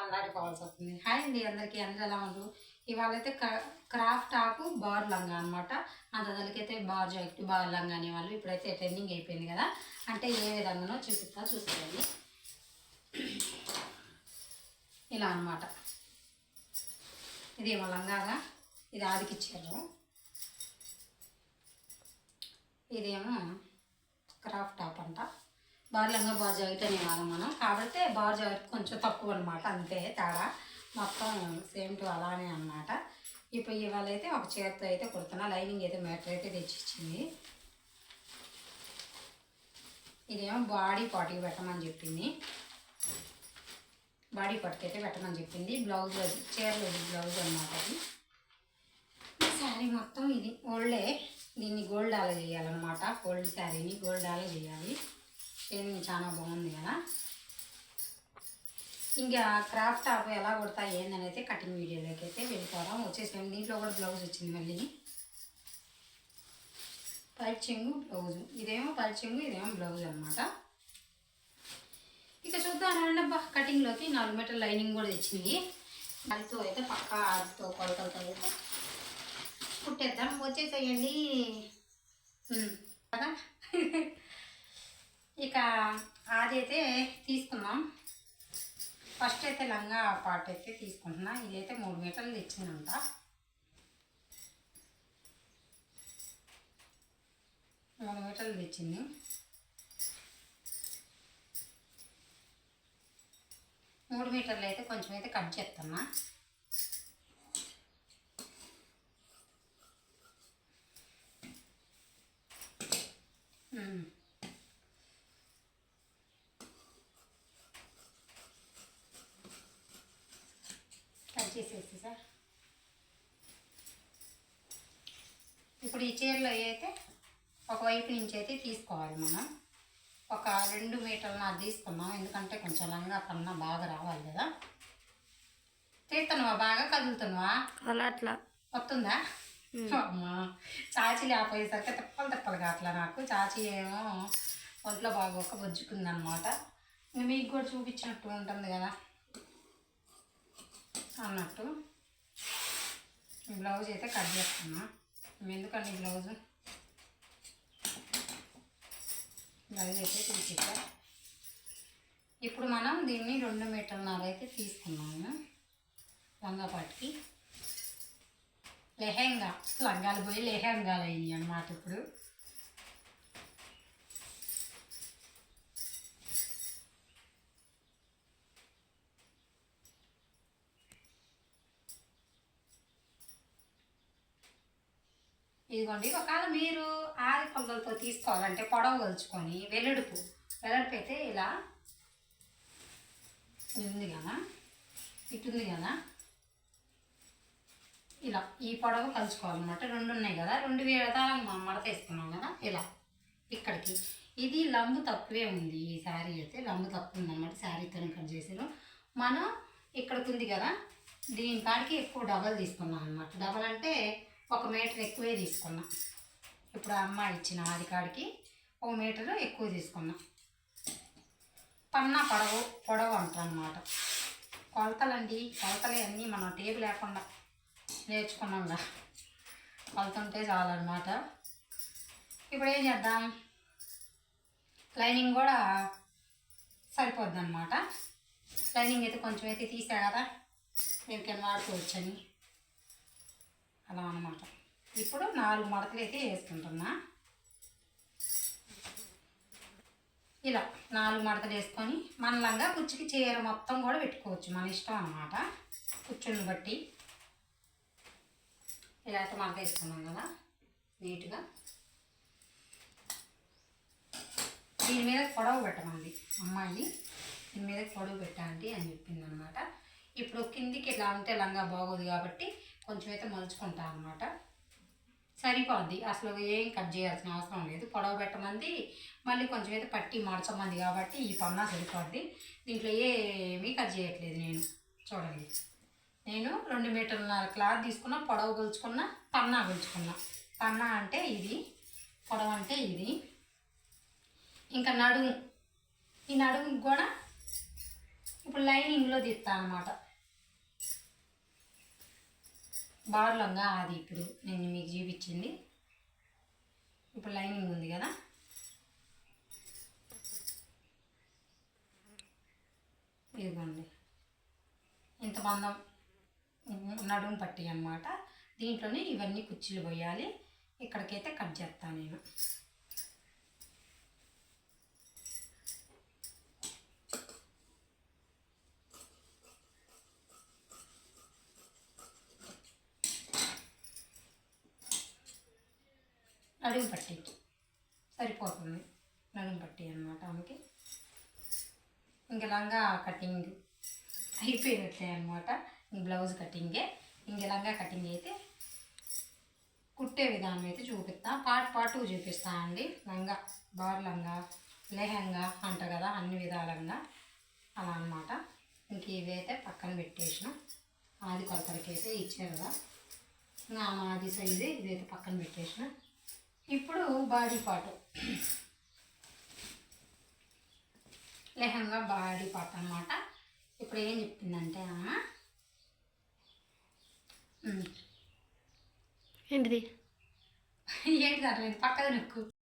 అల్లాడిపోవాల్సి వస్తుంది హాయ్ అండి అందరికీ అందరూ ఎలా ఉన్నారు? ఇవాళ అయితే క్రాఫ్ట్ ఆకు బార్ లంగా అనమాట అంతదలకైతే బార్ జాకెట్ బార్ లంగా అనేవాళ్ళు. ఇప్పుడైతే ట్రెండింగ్ అయిపోయింది కదా. అంటే ఏ విధంగానో చూపిస్తా చూసుకోండి ఇలా అనమాట ఇదేమో లంగాగా ఇది ఆదికిచ్చారు ఇదేమో క్రాఫ్ట్ టాప్ అంట. బార్ లంగా బార్ జాకెట్ అనే వాళ్ళం మనం. కాబట్టి బార్ జాకెట్ కొంచెం తక్కువ అనమాట అంతే తేడా. మొత్తం సేమ్ టు అలానే అనమాట ఇప్పుడు ఇవాళ అయితే ఒక చేతితో అయితే కుడుతున్నా. లైనింగ్ అయితే మెటర్ అయితే తెచ్చిచ్చింది. ఇదేమో బాడీ పాటికి పెట్టమని చెప్పింది. బాడీ పట్టుకు అయితే పెట్టమని చెప్పింది. బ్లౌజ్ అది చీరలు బ్లౌజ్ అనమాట అది. శారీ మొత్తం ఇది. ఓల్డే దీన్ని గోల్డ్ అలా చేయాలన్నమాట. గోల్డ్ శారీని గోల్డ్ అలా చేయాలి. షేవింగ్ చాలా బాగుంది కదా? ఇంకా క్రాఫ్ట్ టాప్ ఎలా కొడతా ఏందని అయితే కటింగ్ వీడియోలోకి అయితే వెళ్ళిపోదాం. వచ్చేసాం దీంట్లో కూడా బ్లౌజ్ వచ్చింది మళ్ళీ. పల్చింగు బ్లౌజ్. ఇదేమో పల్చింగు ఇదేమో బ్లౌజ్ అనమాట ఇక చూద్దాం రండబ్బా కటింగ్లోకి నాలుగు మీటర్ లైనింగ్ కూడా తెచ్చింది. దానితో అయితే పక్కా ఆడితో కొలతలతో అయితే కుట్టేద్దాం. వచ్చేసేయండి. కదా? ఇక అదైతే తీసుకున్నాం ఫస్ట్ అయితే లంగా పార్ట్ అయితే తీసుకుంటున్నా. ఇదైతే మూడు మీటర్లు తెచ్చిందంట. మూడు మీటర్లు తెచ్చింది. మూడు మీటర్లు అయితే కొంచెం అయితే కట్ చేస్తున్నా కట్ చేసేసి సార్. ఇప్పుడు ఈ చీరలో అయితే ఒకవైపు నుంచి అయితే తీసుకోవాలి మనం. ఒక రెండు మీటర్లు నాకు తీసుకున్నాం ఎందుకంటే కొంచెం లంగా కన్నా బాగా రావాలి కదా. తీస్తున్నావా బాగా కదులుతున్నావా? అలా అట్లా. వస్తుందా? అమ్మా చాచి లేకపోయేసరికి తిప్పలు తిప్పలు కావట్లే నాకు. చాచి ఏమో ఒంట్లో బాగా ఒక బొజ్జుకుంది అనమాట మీకు కూడా చూపించినట్టు ఉంటుంది కదా. అన్నట్టు బ్లౌజ్ అయితే కట్ చేస్తున్నా. ఎందుకండి బ్లౌజ్ బ్లౌజ్ అయితే తీసేసా ఇప్పుడు మనం దీన్ని రెండు మీటర్న్నర అయితే తీసుకున్నాము వంగపాటికి. లెహెంగా లంగాలు పోయి లెహెంగాలు అయ్యాయి అన్నమాట ఇప్పుడు. ఇదిగోండి ఒకవేళ మీరు ఆది కొలతలతో తీసుకోవాలంటే పొడవ కొలుచుకొని వెల్లడుపు వెల్లడుపు అయితే ఇలా ఇది ఉంది కదా ఇటు ఉంది కదా. ఇలా ఈ పొడవు కలుసుకోవాలన్నమాట రెండు ఉన్నాయి కదా రెండు విడతాలకు మనం మడత వేసుకున్నాం కదా ఇలా ఇక్కడికి. ఇది లంబు తక్కువే ఉంది ఈ శారీ అయితే లంబు తక్కువ ఉందన్నమాట శారీతో కట్ చేసాను మనం ఇక్కడికి ఉంది కదా దీని కాడికి ఎక్కువ డబల్ తీసుకున్నాం అనమాట డబల్ అంటే ఒక మీటర్ ఎక్కువే తీసుకున్నాం. ఇప్పుడు అమ్మ ఇచ్చిన ఆది కాడికి ఒక మీటర్ ఎక్కువ తీసుకున్నాం. పన్నా పొడవు పొడవు అంటారనమాట కొలతలండి కొలతలే అన్నీ మనం టేపు లేకుండా నేర్చుకున్నాంగా. కొలతుంటే చాలన్నమాట. ఇప్పుడు ఏం చేద్దాం? లైనింగ్ కూడా సరిపోద్ది అనమాట లైనింగ్ అయితే కొంచెం అయితే తీసా కదా. దేనికైనా వాడుకోవచ్చని. అలా అనమాట ఇప్పుడు నాలుగు మడతలు అయితే వేసుకుంటున్నా. ఇలా నాలుగు మడతలు వేసుకొని మనలంగా కుర్చీకి చీర మొత్తం కూడా పెట్టుకోవచ్చు. మన ఇష్టం అనమాట కుర్చుని బట్టి. ఇలా అయితే మడత వేసుకున్నాం కదా. నీట్గా. దీని మీద పొడవు పెట్టమండి అమ్మాయి దీని మీద పొడవు పెట్టండి అని చెప్పింది అనమాట ఇప్పుడు కిందికి ఇలా ఉంటే లంగా బాగోదు కాబట్టి కొంచెం అయితే మలుచుకుంటా అనమాట సరిపోద్ది. అసలు ఏం కట్ చేయాల్సిన అవసరం లేదు. పొడవ పెట్టమంది మళ్ళీ కొంచెం అయితే పట్టి మడచమంది కాబట్టి ఈ పన్నా సరిపోద్ది. దీంట్లో ఏమీ కట్ చేయట్లేదు నేను. చూడండి. నేను రెండు మీటర్ల క్లాత్ తీసుకున్నా పొడవు కొలుచుకున్నా పన్నా కొలుచుకున్నా పన్నా అంటే ఇది పొడవు అంటే ఇది. ఇంకా నడుము. ఈ నడుముకి కూడా ఇప్పుడు లైనింగ్లో తీస్తా అనమాట బార్లంగా అది ఇప్పుడు నేను మీకు చూపించింది. ఇప్పుడు లైనింగ్ ఉంది కదా? ఇదిగోండి. ఇంత మందం నడుము పట్టి అన్నమాట. దీంట్లోనే ఇవన్నీ కుర్చీలు పోయాలి. ఇక్కడికైతే కట్ చేస్తాను నేను. నడుము పట్టికి సరిపోతుంది. నడుము పట్టి అనమాట ఆమెకి. ఇంక లంగా కటింగ్ అయిపోయినట్లే అనమాట ఇంక బ్లౌజ్ కటింగే. ఇంక లంగా కటింగ్ అయితే కుట్టే విధానం అయితే చూపిస్తా. పార్ట్ పార్ట్ చూపిస్తా అండి. లంగా బార్ లంగా లెహంగా అంట కదా అన్ని విధాలంగా. అలా అన్నమాట. ఇంక ఇవైతే పక్కన పెట్టేసిన. ఆది కొలతలకైతే ఇచ్చారు కదా. ఇంకా మాది సైజు ఇదైతే పక్కన పెట్టేసిన. ఇప్పుడు body part lehenga body part అన్నమాట. ఇప్పుడు ఏం ఉమ్, ఏంటిది? ఏంటి అట్లేదు పక్కన నొక్కు.